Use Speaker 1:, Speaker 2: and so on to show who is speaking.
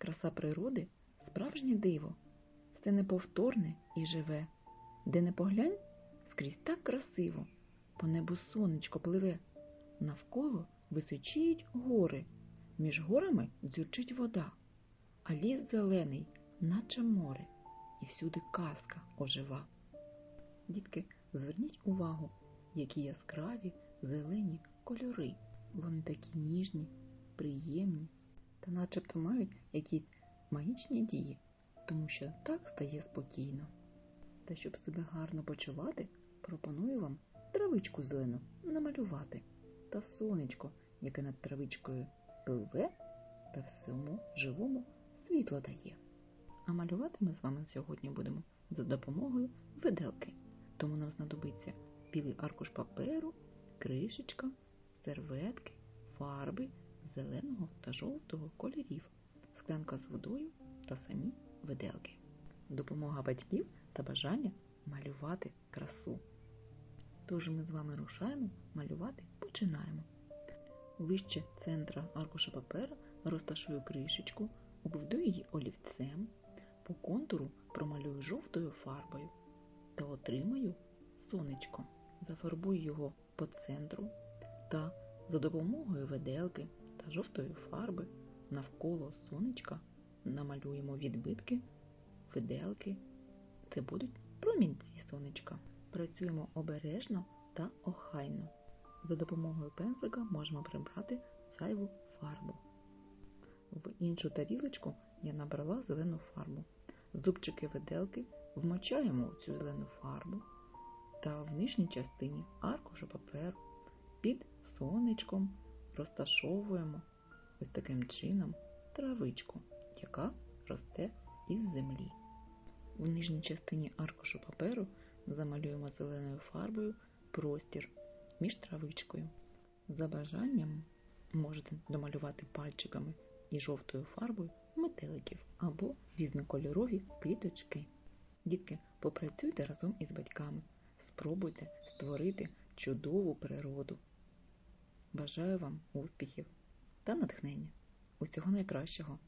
Speaker 1: Краса природи справжнє диво, все неповторне і живе. Де не поглянь, скрізь так красиво, по небу сонечко пливе, навколо височіють гори, між горами дзюрчить вода, а ліс зелений, наче море, і всюди казка ожива. Дітки, зверніть увагу, які яскраві зелені кольори. Вони такі ніжні, приємні начебто мають якісь магічні дії, тому що так стає спокійно. Та щоб себе гарно почувати, пропоную вам травичку зелену намалювати та сонечко, яке над травичкою пливе та всьому живому світло дає. А малювати ми з вами сьогодні будемо за допомогою виделки. Тому нам знадобиться білий аркуш паперу, кришечка, серветки, фарби зеленого та жовтого кольорів, склянка з водою та самі виделки. Допомога батьків та бажання малювати красу. Тож ми з вами рушаємо малювати, починаємо. Вище центра аркуша папера розташую кришечку, обведу її олівцем, по контуру промалюю жовтою фарбою та отримаю сонечко. Зафарбую його по центру та за допомогою виделки та жовтої фарби навколо сонечка намалюємо відбитки, виделки. Це будуть промінці сонечка. Працюємо обережно та охайно. За допомогою пензлика можемо прибрати зайву фарбу. В іншу тарілочку я набрала зелену фарбу. Зубчики виделки вмочаємо цю зелену фарбу та в нижній частині аркуша паперу під сонечком розташовуємо ось таким чином травичку, яка росте із землі. В нижній частині аркушу паперу замалюємо зеленою фарбою простір між травичкою. За бажанням можете домалювати пальчиками і жовтою фарбою метеликів або різнокольорові квіточки. Дітки, попрацюйте разом із батьками, спробуйте створити чудову природу. Бажаю вам успіхів та натхнення. Усього найкращого!